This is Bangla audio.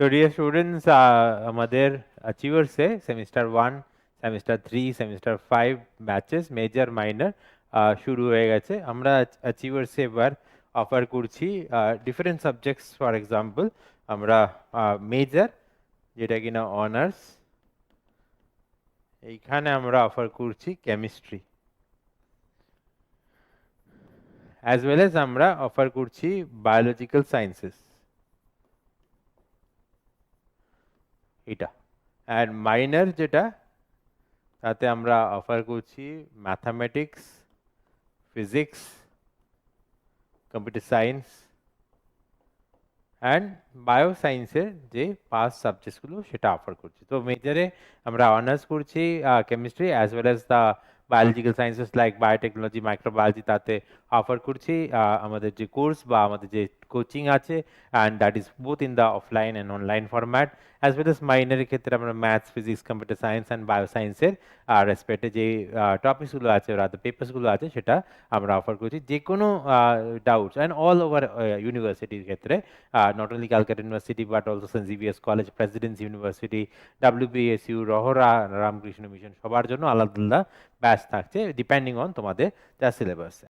সো ডিয়ার স্টুডেন্টস আমাদের অ্যাচিভার্সে semester one semester three semester five batches major minor শুরু হয়ে গেছে। আমরা অ্যাচিভার্সে এবার অফার করছি ডিফারেন্ট সাবজেক্টস ফর এক্সাম্পল আমরা মেজর যেটা কিনা অনার্স এইখানে আমরা অফার করছি কেমিস্ট্রি অ্যাজ ওয়েল এজ আমরা অফার করছি বায়োলজিক্যাল সায়েন্সেস এটা। আর মাইনার যেটা, তাতে আমরা অফার করছি mathematics physics computer science and bio সায়েন্সের যে পাস সাবজেক্টসগুলো সেটা অফার করছি। তো মেজরে আমরা অনার্স করছি chemistry as well as the biological sciences like biotechnology microbiology তাতে অফার করছি। আমাদের যে কোর্স বা আমাদের যে কোচিং আছে and that is both in the offline and online format as well as মাইনারের ক্ষেত্রে আমরা maths physics computer science and bio সায়েন্সের রেসপেক্টে যে টপিকসগুলো আছে ওরা পেপার্সগুলো আছে, সেটা আমরা অফার করছি। যে কোনো ডাউটস অ্যান্ড অল ওভার ইউনিভার্সিটির ক্ষেত্রে not only Calcutta University but also saint GVS college Presidency University WBSU Rahara Ramakrishna Mission সবার জন্য আলাদা আলাদা ব্যাচ থাকছে ডিপেন্ডিং অন তোমাদের যা সিলেবাস